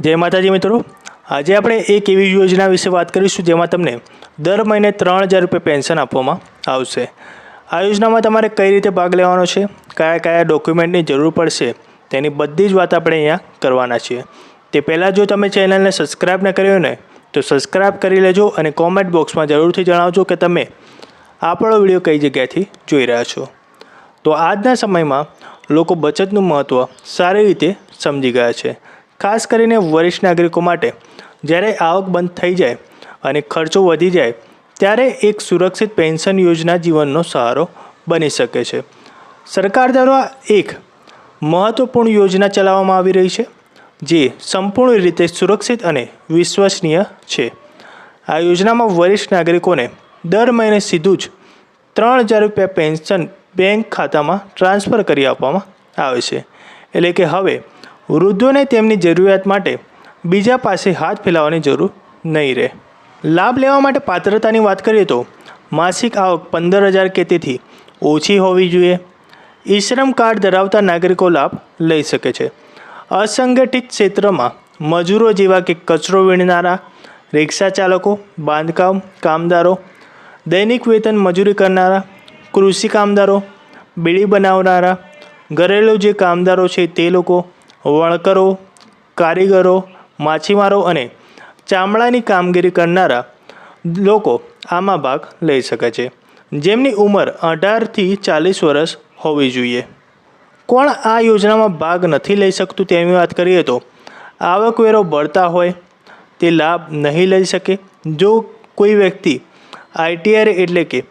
જય માતાજી મિત્રો. આજે આપણે એક એવી યોજના વિશે વાત કરીશું જેમાં તમને દર મહિને ત્રણ હજાર રૂપિયા પેન્શન આપવામાં આવશે. આ યોજનામાં તમારે કઈ રીતે ભાગ લેવાનો છે, કયા કયા ડોક્યુમેન્ટની જરૂર પડશે, તેની બધી જ વાત આપણે અહીંયા કરવાના છીએ. તે પહેલાં જો તમે ચેનલને સબસ્ક્રાઈબ ન કર્યો ને, તો સબસ્ક્રાઈબ કરી લેજો અને કોમેન્ટ બોક્સમાં જરૂરથી જણાવજો કે તમે આપણો વીડિયો કઈ જગ્યાએથી જોઈ રહ્યા છો. તો આજના સમયમાં લોકો બચતનું મહત્ત્વ સારી રીતે સમજી ગયા છે. ખાસ કરીને વરિષ્ઠ નાગરિકો માટે. જ્યારે આવક બંધ થઈ જાય અને ખર્ચો વધી જાય, ત્યારે એક સુરક્ષિત પેન્શન યોજના જીવનનો સહારો બની શકે છે. સરકાર દ્વારા એક મહત્ત્વપૂર્ણ યોજના ચલાવવામાં આવી રહી છે, જે સંપૂર્ણ રીતે સુરક્ષિત અને વિશ્વસનીય છે. આ યોજનામાં વરિષ્ઠ નાગરિકોને દર મહિને સીધું જ ત્રણ હજાર રૂપિયા પેન્શન બેંક ખાતામાં ટ્રાન્સફર કરી આપવામાં આવે છે. એટલે કે હવે વૃદ્ધોને તેમની જરૂરિયાત માટે બીજા પાસે હાથ ફેલાવવાની જરૂર નહીં રહે. લાભ લેવા માટે પાત્રતાની વાત કરીએ તો, માસિક આવક પંદર હજાર કે તેથી ઓછી હોવી જોઈએ. ઈ શ્રમ કાર્ડ ધરાવતા નાગરિકો લાભ લઈ શકે છે. અસંગઠિત ક્ષેત્રમાં મજૂરો જેવા કે કચરો વીણનારા, રિક્ષા ચાલકો, બાંધકામ કામદારો, દૈનિક વેતન મજૂરી કરનારા, કૃષિ કામદારો, બીડી બનાવનારા, ઘરેલું જે કામદારો છે તે લોકો વણકરો કારીગરો, માછીમારો અને ચામડાની કામગીરી કરનારા લોકો આમાં ભાગ લઈ શકે છે. જેમની ઉંમર અઢારથી ચાલીસ વર્ષ હોવી જોઈએ. કોણ આ યોજનામાં ભાગ નથી લઈ શકતું તેની વાત કરીએ તો, આવકવેરો ભરતા હોય, તે લાભ નહીં લઈ શકે. જો કોઈ વ્યક્તિ આઈટીઆર એટલે કે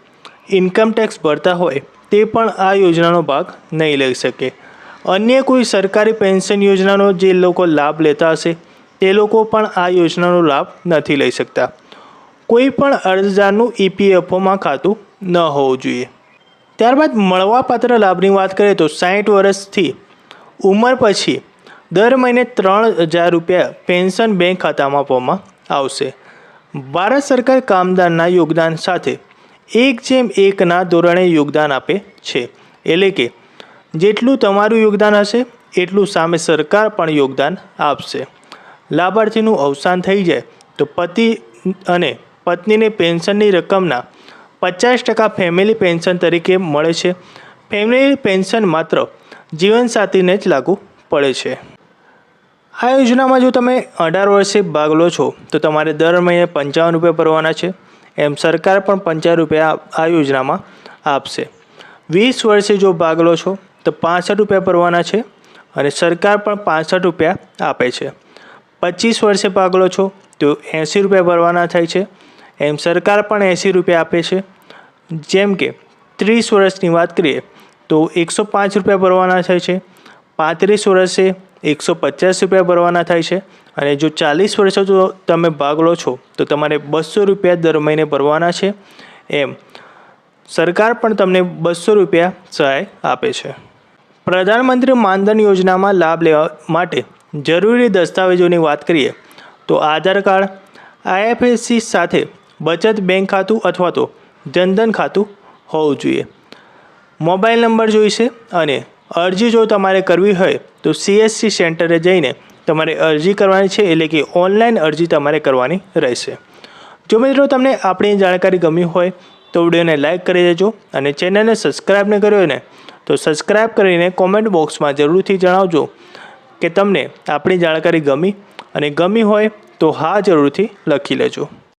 ઇન્કમ ટેક્સ ભરતા હોય, તે પણ આ યોજનાનો ભાગ નહીં લઈ શકે. અન્ય કોઈ સરકારી પેન્શન યોજનાનો જે લોકો લાભ લેતા હશે, તે લોકો પણ આ યોજનાનો લાભ નથી લઈ શકતા. કોઈ પણ અરજદારનું ઈપીએફઓમાં ખાતું ન હોવું જોઈએ. ત્યારબાદ મળવાપાત્ર લાભની વાત કરીએ તો સાઠ વર્ષથી ઉંમર પછી દર મહિને ત્રણ હજાર રૂપિયા પેન્શન બેંક ખાતામાં આપવામાં આવશે. ભારત સરકાર કામદારના યોગદાન સાથે એક જેમ એકના ધોરણે યોગદાન આપે છે. એટલે કે જેટલું તમારું યોગદાન હશે, એટલું સામે સરકાર પણ યોગદાન આપશે. લાભાર્થીનું અવસાન થઈ જાય તો પતિ અને પત્નીને પેન્શનની રકમના પચાસ ટકા ફેમિલી પેન્શન તરીકે મળે છે. ફેમિલી પેન્શન માત્ર જીવનસાથીને જ લાગુ પડે છે. આ યોજનામાં જો તમે અઢાર વર્ષે ભાગ લો છો, તો તમારે દર મહિને પંચાવન રૂપિયા ભરવાના છે. એમ સરકાર પણ પંચાવન રૂપિયા આ યોજનામાં આપશે. વીસ વર્ષે જો ભાગ લો છો, તો પાસઠ રૂપિયા ભરવાના છે અને સરકાર પણ પાસઠ રૂપિયા આપે છે. પચીસ વર્ષે ભાગ લો છો, તો એંસી રૂપિયા ભરવાના થાય છે. એમ સરકાર પણ એંસી રૂપિયા આપે છે. જેમ કે ત્રીસ વર્ષની વાત કરીએ, તો એકસો પાંચ રૂપિયા ભરવાના થાય છે. પાંત્રીસ વર્ષે એકસો પચાસ રૂપિયા ભરવાના થાય છે. અને જો ચાલીસ વર્ષે જો તમે ભાગ લો છો, તો તમારે બસો રૂપિયા દર મહિને ભરવાના છે. એમ સરકાર પણ તમને બસો રૂપિયા સહાય આપે છે. પ્રધાનમંત્રી માનધન યોજનામાં લાભ લેવા માટે જરૂરી દસ્તાવેજોની વાત કરીએ, તો આધાર કાર્ડ, આઈએફએસસી સાથે બચત બેંક ખાતું અથવા તો જનધન ખાતું હોવું જોઈએ. મોબાઈલ નંબર જોઈશે અને અરજી જો તમારે કરવી હોય, તો સીએસસી સેન્ટરે જઈને તમારે અરજી કરવાની છે, એટલે કે ઓનલાઈન અરજી તમારે કરવાની રહેશે. જો મિત્રો તમને આપણી જાણકારી ગમી હોય તો વિડીયોને લાઇક કરી દેજો અને ચેનલને સબસ્ક્રાઈબ ન કર્યો ને, તો સબસ્ક્રાઈબ કરીને કોમેન્ટ બોક્સમાં જરૂરથી જણાવજો કે તમને આપણી જાણકારી ગમી અને ગમી હોય તો હા જરૂરથી લખી લેજો.